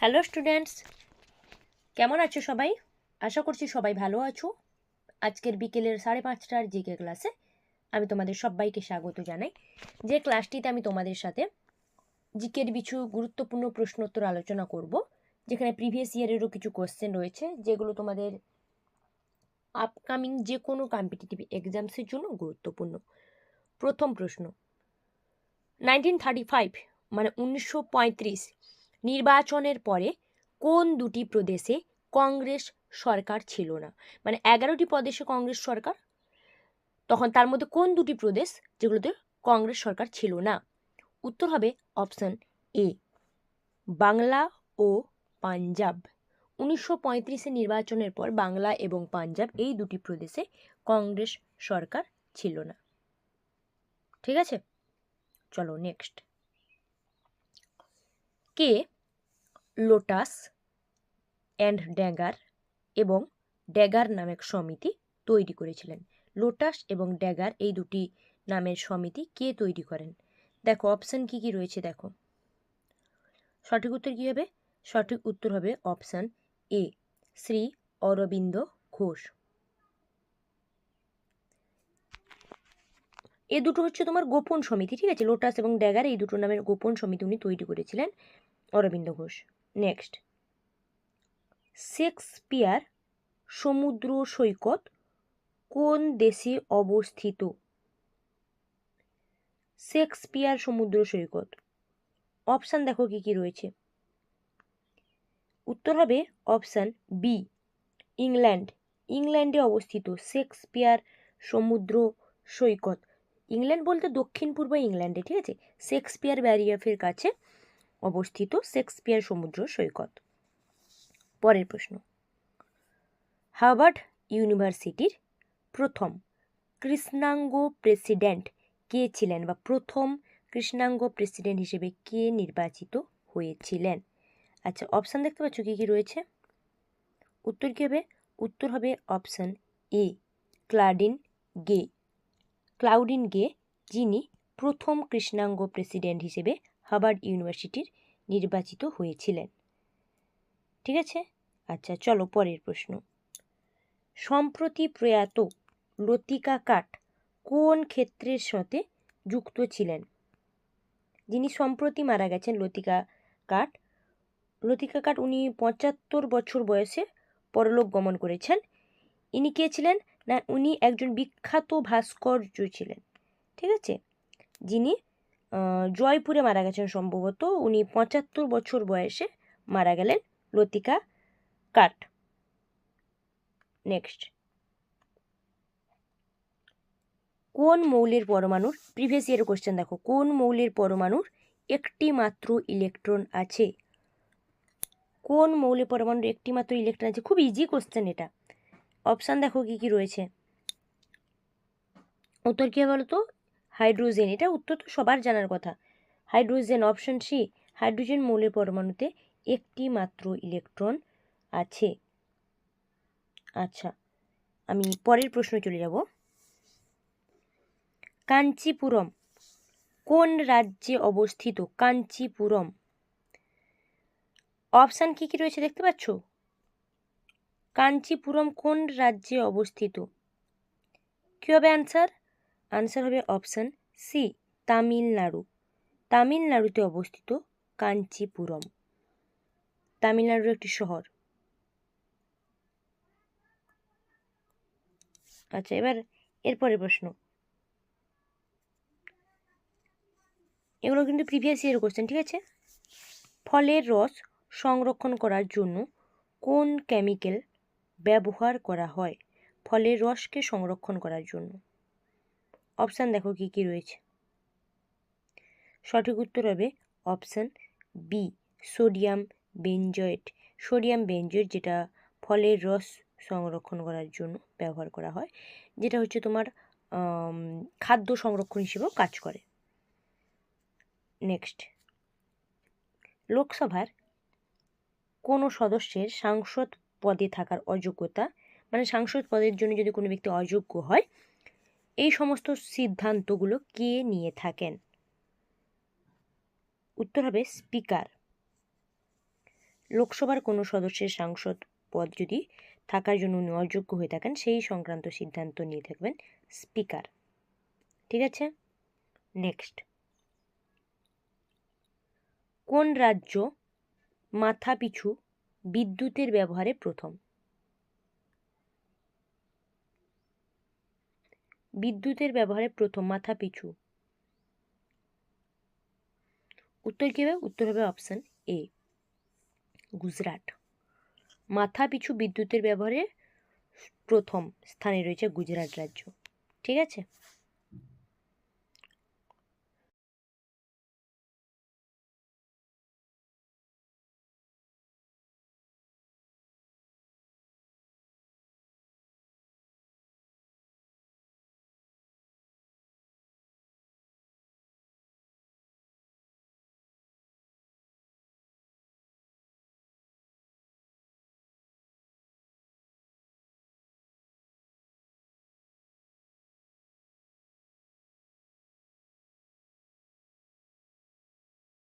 Hello students কেমন আছো সবাই? আশা করছি সবাই ভালো আছো। আজকের বিকেলের সাড়ে পাঁচটার জিকে ক্লাসে আমি তোমাদের সবাইকে স্বাগত জানাই। যে ক্লাসটিতে আমি তোমাদের সাথে জিকের কিছু গুরুত্বপূর্ণ প্রশ্নোত্তর আলোচনা করব, যেখানে প্রিভিয়াস ইয়ারেরও কিছু কোশ্চেন রয়েছে, যেগুলো তোমাদের আপকামিং যে কোনো কম্পিটিটিভ এক্সামসের জন্য গুরুত্বপূর্ণ। প্রথম প্রশ্ন নাইনটিন থার্টি ফাইভ মানে উনিশশো পঁয়ত্রিশ নির্বাচনের পরে কোন দুটি প্রদেশে কংগ্রেস সরকার ছিল না? মানে এগারোটি প্রদেশে কংগ্রেস সরকার, তখন তার মধ্যে কোন দুটি প্রদেশ যেগুলোতে কংগ্রেস সরকার ছিল না? উত্তর হবে অপশান এ, বাংলা ও পাঞ্জাব। উনিশশো পঁয়ত্রিশে নির্বাচনের পর বাংলা এবং পাঞ্জাব এই দুটি প্রদেশে কংগ্রেস সরকার ছিল না। ঠিক আছে? চলো নেক্সট কে লোটাস অ্যান্ড ড্যাগার এবং ড্যাগার নামক সমিতি তৈরি করেছিলেন। লোটাস এবং ড্যাগার এই দুটি নামের সমিতি কে তৈরি করেন? দেখো অপশান কি কি রয়েছে দেখো। সঠিক উত্তর কী হবে? সঠিক উত্তর হবে অপশান এ শ্রী অরবিন্দ ঘোষ। এ দুটো হচ্ছে তোমার গোপন সমিতি, ঠিক আছে? লোটাস এবং ড্যাগার এই দুটো নামের গোপন সমিতি উনি তৈরি করেছিলেন অরবিন্দ ঘোষ। নেক্সট শেক্সপিয়ার সমুদ্র সৈকত, কোন দেশে অবস্থিত? শেক্সপিয়ার সমুদ্র সৈকত। অপশান দেখো কি কি রয়েছে। উত্তর হবে অপশান বি ইংল্যান্ড ইংল্যান্ডে অবস্থিত শেক্সপিয়ার সমুদ্র সৈকত। ইংল্যান্ড বলতে দক্ষিণ পূর্ব ইংল্যান্ডে ঠিক আছে? শেক্সপিয়ার ব্যারিয়াফের কাছে অবস্থিত শেক্সপিয়ার সমুদ্র সৈকত। পরের প্রশ্ন। হার্ভার্ড ইউনিভার্সিটির প্রথম কৃষ্ণাঙ্গ প্রেসিডেন্ট কে ছিলেন বা প্রথম কৃষ্ণাঙ্গ প্রেসিডেন্ট হিসেবে কে নির্বাচিত হয়েছিলেন? আচ্ছা অপশান দেখতে পাচ্ছ, কী কী রয়েছে? উত্তর কী হবে? উত্তর হবে অপশান এ ক্লাডিন গে। ক্লাউডিন গে, যিনি প্রথম কৃষ্ণাঙ্গ প্রেসিডেন্ট হিসেবে হার্ভার্ড ইউনিভার্সিটির নির্বাচিত হয়েছিলেন। ঠিক আছে? আচ্ছা চলো পরের প্রশ্ন। সম্প্রতি প্রয়াত লতিকা কাট কোন ক্ষেত্রের সাথে যুক্ত ছিলেন? যিনি সম্প্রতি মারা গেছেন, লতিকা কাট। লতিকা কাট উনি পঁচাত্তর বছর বয়সে পরলোক গমন করেছেন। ইনি কে ছিলেন? না, উনি একজন বিখ্যাত ভাস্কর্য ছিলেন। ঠিক আছে? যিনি জয়পুরে মারা গেছেন সম্ভবত। উনি পঁচাত্তর বছর বয়সে মারা গেলেন। লতিকা কাট। নেক্সট কোন মৌলের পরমাণুর প্রিভিয়াস ইয়ার কোশ্চেন দেখো, কোন মৌলের পরমাণুর একটি মাত্র ইলেকট্রন আছে? কোন মৌলের পরমাণুর একটি মাত্র ইলেকট্রন আছে? খুব ইজি কোশ্চেন এটা। অপশান দেখো কি কি রয়েছে। উত্তর কী বলো তো হাইড্রোজেন, এটা উত্তর তো সবার জানার কথা। হাইড্রোজেন অপশন সি হাইড্রোজেন মৌলের পরমাণুতে একটি মাত্র ইলেকট্রন আছে। আচ্ছা আমি পরের প্রশ্ন চলে যাব। কাঞ্চিপুরম, কোন রাজ্যে অবস্থিত কাঞ্চিপুরম? অপশান কী কী রয়েছে দেখতে পাচ্ছ? কাঞ্চিপুরম কোন রাজ্যে অবস্থিত? কী হবে অ্যান্সার আনসার হবে অপশান সি তামিলনাড়ু তামিলনাড়ুতে অবস্থিত কাঞ্চিপুরম তামিলনাড়ুর একটি শহর। আচ্ছা এবার এরপরে প্রশ্ন। এগুলো কিন্তু প্রিভিয়াস ইয়ার কোশ্চেন ঠিক আছে? ফলের রস সংরক্ষণ করার জন্য কোন কেমিক্যাল ব্যবহার করা হয়? ফলের রসকে সংরক্ষণ করার জন্য। অপশান দেখো কী কী রয়েছে। সঠিক উত্তর হবে option B sodium benzoate sodium benzoate যেটা ফলের রস সংরক্ষণ করার জন্য ব্যবহার করা হয়, যেটা হচ্ছে তোমার খাদ্য সংরক্ষণ হিসেবেও কাজ করে। নেক্সট লোকসভার কোনো সদস্যের সাংসদ পদে থাকার অযোগ্যতা মানে সাংসদ পদের জন্য যদি কোনো ব্যক্তি অযোগ্য হয় এই সমস্ত সিদ্ধান্তগুলো কে নিয়ে থাকেন? উত্তর হবে স্পিকার। লোকসভার কোনো সদস্যের সাংসদ পদ যদি থাকার জন্য উনি অযোগ্য হয়ে থাকেন, সেই সংক্রান্ত সিদ্ধান্ত নিয়ে থাকবেন স্পিকার। ঠিক আছে? নেক্সট। কোন রাজ্য মাথাপিছু বিদ্যুতের ব্যবহারে প্রথম? বিদ্যুতের ব্যবহারে প্রথম মাথা পিছু। উত্তর কী হবে? উত্তর হবে অপশান এ গুজরাট। মাথা পিছু বিদ্যুতের ব্যবহারে প্রথম স্থানে রয়েছে গুজরাট রাজ্য। ঠিক আছে?